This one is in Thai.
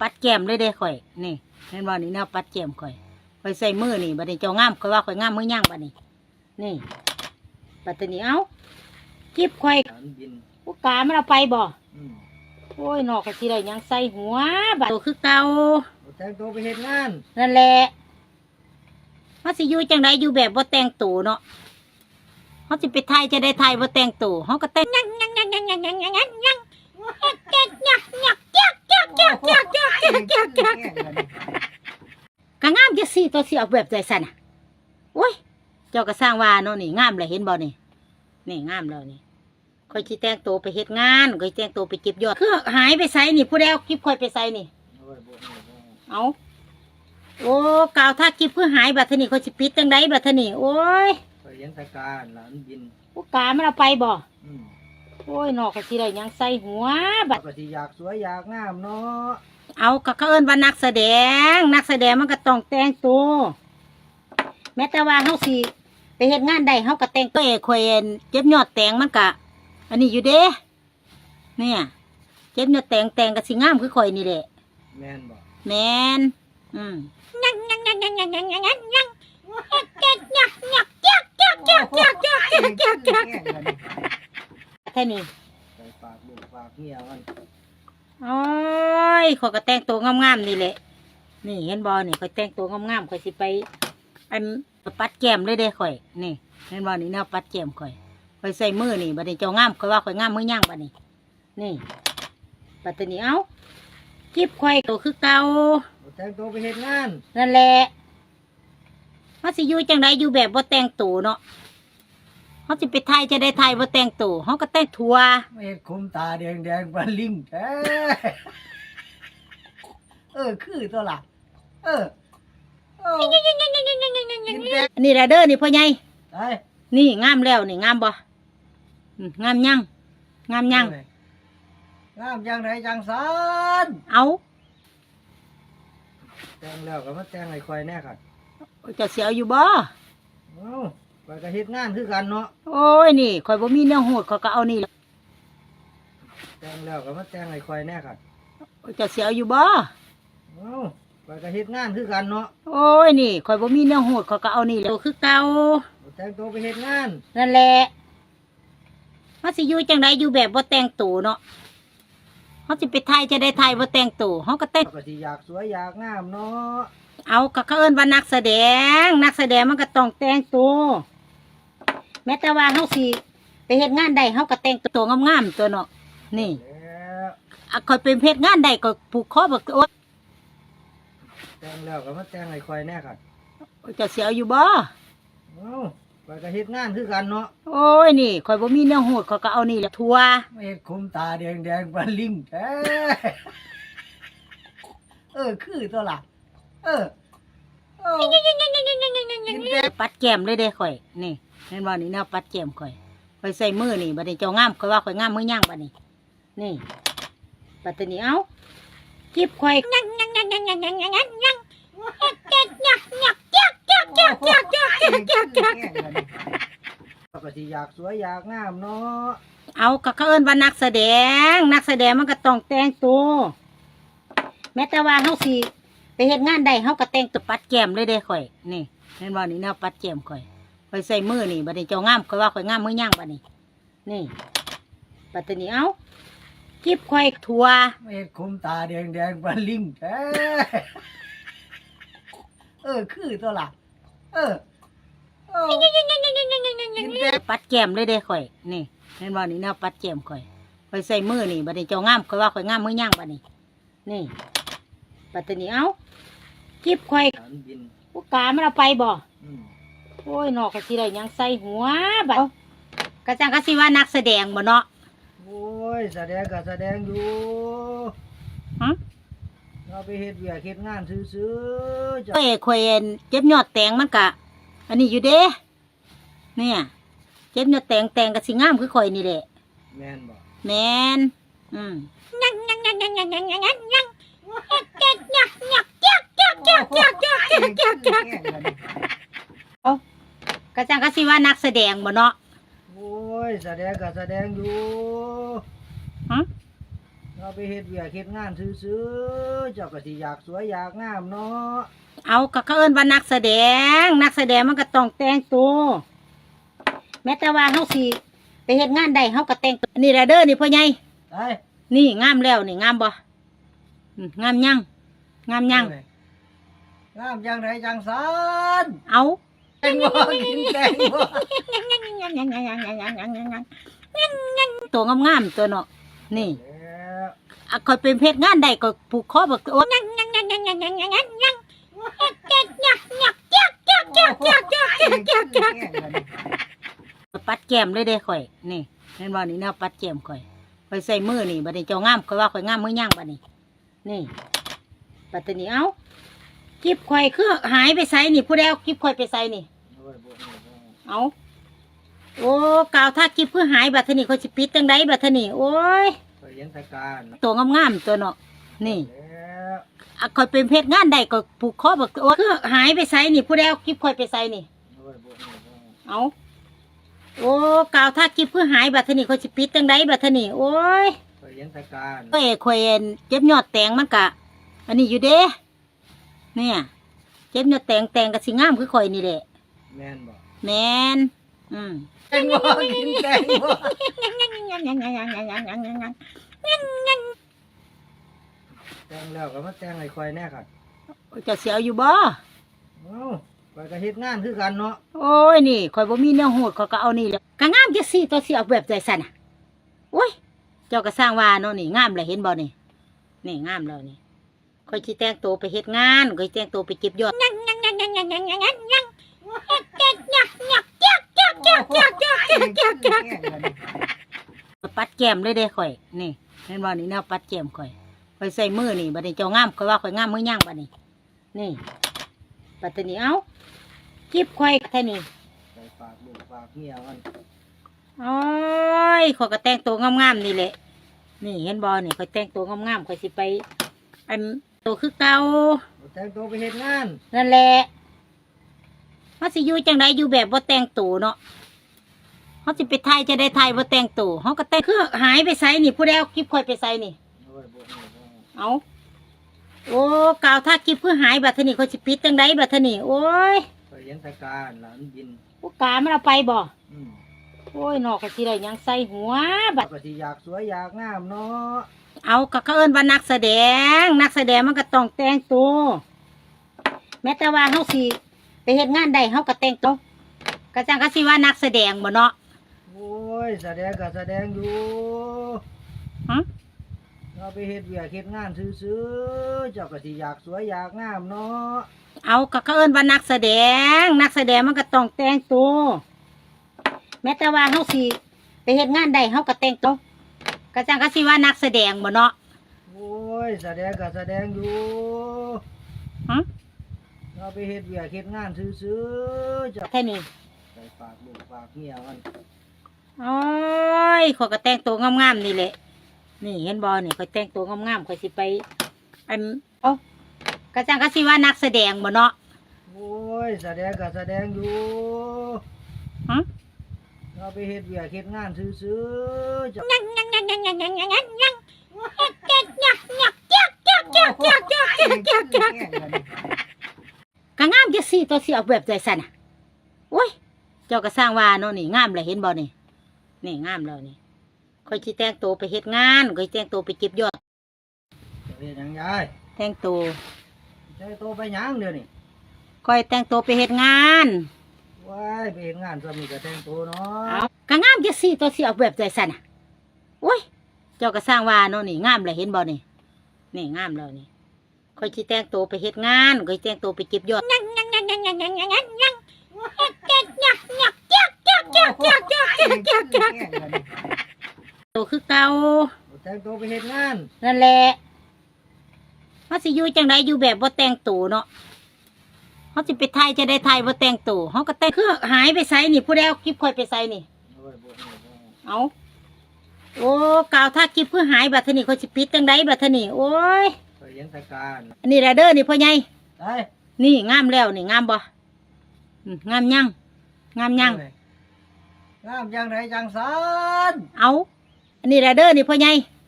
ปัดแก้มเลยเด้ข่อย นี่เห็นบ่นี่แนวปัดแก้มข่อยข่อยใส่มือนี่บัดนี้เจ้างามข่อยว่าข่อยงามมือย่างบัดนี้ นี่บัดนี้เอ้ากิบข่อยสารบินผู้กามันเอาไปบ่อืมโอ้ยนอกก็สิได้หยังใส่หัวบัดตัวคือเก่าเอาแต่งตัวไปเฮ็ดงานนั่นแหละเขาสิอยู่จังไดอยู่แบบบ่แต่งตัวเนาะเขาสิไปไทยจะได้ไทยบ่แต่งตัวเขาก็แต่งยังยังยังยังยังยังยังยังยังยัก ก๊แก๊แก๊แก๊แก๊แก๊กก็งามจะสีตัวสี่ออกแบบใจสั่นอะโอ้ย เจ้าก็สร้างว่าเนาะนี่งามเลยเห็นบ่นี่นี่งามเลยนี่คอยชี้แต่งตัวไปเฮ็ดงานคอยแต่งตัวไปเก็บยอดคือหายไปไซนี่ผู้ใดเอาคลิปคอยไปไซนี่เอาโอ้กาวถ้าคลิปคือหายบัตรนี่คอยสิปิดจังไดบัตรนี่โอ้ยไปยเลี้ยงสกาหลานบินผู้กามันเอาไปบ่อ อ้ยนอกก็สิได้หยังใส่หัวบัเราตรก็สิอยากสวยอยากงามเนาะเอาก็เขาเอิ้นว่านักแสดง นักแสดงมันก็ต้องแต่งตัวแม้แต่ว่าเฮาสิไปเฮ็ดงานใดเฮาก็แต่งตัวเอกคอยเอ็นเจ็บยอดแต่งมันก็อันนี้อยู่เด้เนี่ย เจ็บยอดแต่งแต่งก็สิงามคือข่อยนี่แหละ แม่นบ่แมนอืมยังยังยังยังยังยังยังยังยังยักยักยักยักยักยักยักยักยักยักยัก แค่นี้ใส่ปากลูกปากเมียมันโอ้ยขอยก็แต่งตัวงามๆนี่แหละ นี่เห็นบอนี่ข่อยแต่งตัวงามๆข่อยสิไป อันปัดแก้มเลยเด้ข่อย นี่เห็นบอนี่แนวปัดแก้มข่อยข่อยใส่มือนี่บัดนี้เจ้างามข่อยว่าข่อยงามมือย่างบัดนี้ นี่บัดนี้เอ้ากิบข่อยตัวคือเก่าเอาแต่งตัวไปเฮ็ดงาน นั่นแหละเขาสิอยู่จังไดอยู่แบบบ่แต่งตัวเนาะ เขาสิไปไทยจะได้ไทยบ่แต่งตัวเขาก็แต่งทัวไม่เฮ็ดคุมตาแดงๆปานลิงแท้เออ คือตัวล่ะเออเอออันนี้แหละเด้อนี่พ่อใหญ่ไอ้นี่งามแล้วนี่งามบ่อืมงามยังงามยังงามจังไดจังสันเอาแต่งแล้วก็มาแต่งให้ข่อยแน่ครับเจะเสียวอยู่บ่เอ้า ข่อยก็เฮ็ดงานคือกันเนาะโอ้ยนี่ข่อยบ่มีแนวโหดข่อยก็เอานี่แหละแต่งแล้วก็มาแต่งให้ข่อยแน่ครับเจะเสียวอยู่บ่เอ้าข่อยก็เฮ็ดงานคือกันเนาะโอ้ยนี่ข่อยบ่มีแนวโหดข่อยก็เอานี่แหละตัวคือเก่าเอาแต่งตัวไปเฮ็ดงานนั่นแหละเขาสิอยู่จังไดอยู่แบบบ่แต่งตัวเนาะเขาสิไปไทยจะได้ไทยบ่แต่งตัวเขาก็แต่งเราก็สิอยากสวยอยากงามเนาะเอาก็เขาเอิ้นว่านักแสดง นักแสดงมันก็ต้องแต่งตัวแม้แต่ว่าเฮาสิไปเฮ็ดงานใดเฮาก็แต่งตัวงามๆตัวเนาะนี่แล้วอะคอยเป็นเฮ็ดงานใดก็ผูกคอบ่โอ๊ยแต่งแล้วก็มาแต่งให้ข่อยแน่ครับเจะเสียวอยู่บ่เอ้าข่อยก็เฮ็ดงานคือกันเนาะโอ้ยนี่ข่อยบ่มีแนวโหดข่อยก็เอานี่แหละทัวไม่เฮ็ดคุมตาแดงๆปานลิงแท้เออคือตัวล่ะเออเออปัดแก้มเลยเด้ข่อย นี่ เห็นบ่นี่แนวปัดแก้มข่อยข่อยใส่มือนี่บัดนี้เจ้างามข่อยว่าข่อยงามมือย่างบัดนี้นี่บัดนี้เอ้ากิบข่อยยังยังยังยังยังยังยังยังยังยักยักยักยักยักยักยักยักยักยักยักติอยากสวยอยากงามเนาะเอาก็เขาเอิ้นว่านักแสดง นักแสดงมันก็ต้องแต่งตัวแม้แต่ว่าเฮาสิไปเฮ็ดงานใดเฮาก็แต่งตัวปัดแก้มเลยเด้ข่อย นี่เห็นบ่นี่แนวปัดแก้มข่อย ข่อยใส่มือนี่บัดนี้เจ้างามข่อยว่าข่อยงามมือย่างบัดนี้ นี่บัดนี้เอ้ากิบข่อยทัวไม่เฮ็ดคุมตาแดงๆปานลิงแท้เออ คือตัวล่ะเออเออปัดแก้มเลยเด้ข่อย นี่เห็นบ่นี่แนวปัดแก้มข่อยข่อยใส่มือนี่บัดนี้เจ้างามข่อยว่าข่อยงามมือย่างบัดนี้ นี่บัดนี้เอ้ากิบข่อยสารบินผู้กามันเอาไปบ่ อืมโอ้ยนอกก็สิได้หยังใส่หัวบัดกระจังก็สิว่านักแสดงบ่เนาะ โอ้ยแสดงก็แสดงอยู่ฮะ เราไปเฮ็ดเวียกเฮ็ดงานซื่อๆจ้ะเอ้ยข่อยเอ็นเจ็บยอดแตงมันกะ อันนี้อยู่เด้ เนี่ย เจ็บยอดแตงแตงก็สิงามคือข่อยนี่แหละ แม่นบ่แมนอืมยังยังยังยังยังยังยังยังยังยักยักยักยักยักยักยักยักยักยักยักกระจังก็สิว่านักแสดงบ่เนาะโอ้ยแสดงก็แสดงอยู่ฮะเเราไปเฮ็ดเวียกเฮ็ดงานซื่อๆเจ้าก็สิอยากสวยอยากงามเนาะเอาก็เขาเอิ้นว่านักแสดง นักแสดงมันก็ต้องแต่งตัวแม้แต่ว่าเฮาสิไปเฮ็ดงานใดเฮาก็แต่งตัวนี่แหละเด้อนี่พ่อใหญ่ไปนี่งามแล้วนี่งามบ่อืมงามยังงามยังงามจังไดจังสันเอา ตงบ่กินแตงบ่ตัวงามๆตัวเนาะนี่อะคอยเป็นเพชรงานใดก็ผูกคอบอกโอ้ยังยังยังยังยังยังยังยังยังปัดแก้มเลยเด้ข่อยนี่เห็นบ่นี่แนวปัดแก้มข่อยข่อยใส่มือนี่บัดนี้เจ้างามข่อยว่าข่อยงามมือย่างบัดนี้นี่บัดนี้เอ้า กิบข่อยคือหายไปใส่นี่ผู้ใดเอากิบข่อยไปใส่นี่โอ้ยบ่บ่บ่เอาโอ้กาวถ้ากิบคือหายบัดนี้ข่อยสิปิดจังไดบัดนี้โอ้ยไปเห็นแตะการตัวงามๆตัวเนาะนี่แล้วอะคอยเป็นเพชรงานใดก็ผูกคอบอกโอ้คือหายไปใส่นี่ผู้ใดเอากิบคอยไปใส่นี่โอ้ยบ่บ่บ่เอาโอ้กาวถ้ากิบคือหายบัดเทอนี่เขาสิปิดจังไดบัดเทอนี่โอ้ยไปเห็นแตะการเอ้ยคอยเอ็นเจ็บยอดแตงมันกะ อันนี้อยู่เด้ เนี่ยเจ็บยอดแตงแตงกับสิงามคือคอยนี่แหละแม่นบ่แมนอืมแตงบ่กินแตงบ่แตงแล้วก็มาแตงให้ข่อยแน่ครับเจะเสียวอยู่บ่เอ้าไปก็เฮ็ดงานคือกันเนาะโอ้ยนี่คอยบ่มีแนวโหดเขาก็เอานี่แหละก็งามจะสี่ตัวสิเอาแบบใจสั่นอะโอ้ยเจ้าก็สร้างว่าเนาะนี่งามเลยเห็นบ่นี่นี่งามแล้วนี่ คอยสิแต่งตัวไปเฮ็ดงานคอยแต่งตัวไปเก็บยอดยังยังยังยังยังยังยังยังยังปัดแก้มเลยเด้ข่อย นี่เห็นบ่นี่แนวปัดแก้มข่อยข่อยใส่มือนี่บัดนี้เจ้างามข่อยว่าข่อยงามมือย่างบัดนี้ นี่บัดนี้เอ้ากิบข่อยแค่นี้ไปฝากลูกฝากเมียมันโอ้ยข่อยก็แต่งตัวงามๆนี่แหละ นี่เห็นบ่นี่ข่อยแต่งตัวงามๆข่อยสิไปอัน ตัวคือเก่าแต่งตัวไปเฮ็ดงาน นั่นแหละมันสิอยู่จังไดอยู่แบบบ่แต่งตัวเนาะเขาสิไปไทยจะได้ไทยบ่แต่งตัวเขาก็แต่งคือหายไปใส่นี่ผู้ใดเอากิบข่อยไปใส่นี่โอ้ยบ่บ่บ่เอาโอ้กาวถ้ากิบคือหายบัดเทอนี่เขาสิปิดจังไดบัดเทอนี่โอ้ยไปเห็นแตะการหลานบินผู้กามันเอาไปบ่อืมโอ้ยนอกก็สิได้หยังใส่หัวบัดก็สิอยากสวยอยากงามเนาะ เอาก็เขาเอิ้นว่านักแสดง นักแสดงมันก็ต้องแต่งตัวแม้แต่ว่าเฮาสิไปเฮ็ดงานใดเฮาก็แต่งตัวก็จังก็สิว่านักแสดงบ่เนาะโอ้ยแสดงก็แสดงอยู่ฮะเราไปเฮ็ดเวียกเฮ็ดงานซื่อๆเจ้าก็สิอยากสวยอยากงามเนาะเอาก็เขาเอิ้นว่านักแสดง นักแสดงมันก็ต้องแต่งตัวแม้แต่ว่าเฮาสิไปเฮ็ดงานใดเฮาก็แต่งตัว ก็จังก็สิว่านักแสดงบ่เนาะโอ้ยแสดงก็แสดงอยู่ฮะเราไปเฮ็ดเวียกเฮ็ดงานซื่อๆเจ้าแค่นี้ไปฝากลูกฝากเมียมันโอ้ยข่อยก็แต่งตัวงามๆนี่แหละ นี่เห็นบ่นี่ข่อยแต่งตัวงามๆข่อยสิไป อันเอ้าก็จังก็สิว่านักแสดงบ่เนาะโอ้ยแสดงก็แสดงอยู่ฮะ เราไปเฮ็ดเวียกเฮ็ดงานซื่อๆเจ้ายังยังยังยังยังยังยังยังยังยักยักยักยักยักยักยักยักยักยักยักก็งามจะสี่ตัวสิเอาแบบใจสั่นอะโอ้ยเจ้าก็สร้างว่าเนาะนี่งามเลยเห็นบ่นี่นี่งามแล้วนี่ข่อยสิแต่งตัวไปเฮ็ดงานข่อยแต่งตัวไปเก็บยอดเฮ็ดหยังยายแต่งตัวแต่งตัวไปหยังเดี๋ยวนี้ข่อยแต่งตัวไปเฮ็ดงาน ว้ายไปเฮ็ดงานซะมีก็แต่งตัวเนาเอาะก็งามจะสี่ตัวสิเอาแบบใจสั่นอะโอ้ย เจ้าก็สร้างว่าเนาะนี่งามเลยเห็นบ่นี่นี่งามแล้วนี่ข่อยสิแต่งตัวไปเฮ็ดงานข่อยสิแต่งตัวไปเก็บยอดยังยังยังยังยังยังยังยังยังยักยักยักยักยักยักยักยักยักยักยักตัวคือเก่าแต่งตัวไปเฮ็ดงานนั่นแหละมันสิอยู่จังไดอยู่แบบบ่แต่งตัวเนาะ เขาสิไปไทยจะได้ไทยบ่แต่งตัวเขาก็แต่งคือหายไปใส่นี่ผู้ใดเอากิบข่อยไปใส่นี่โอ้ยบ่บ่บ่เอาโอ้กาวถ้ากิบคือหายบัดเทอนี่เขาสิปิดจังไดบัดเทอนี่โอ้ยไปเห็นแตะการอันนี้แหละเด้อนี่พ่อใหญ่ไปนี่งามแล้วนี่งามบ่อืมงามยังงามยังงามจังไดจังสันเอาอันนี้แหละเด้อนี่พ่อใหญ่ไ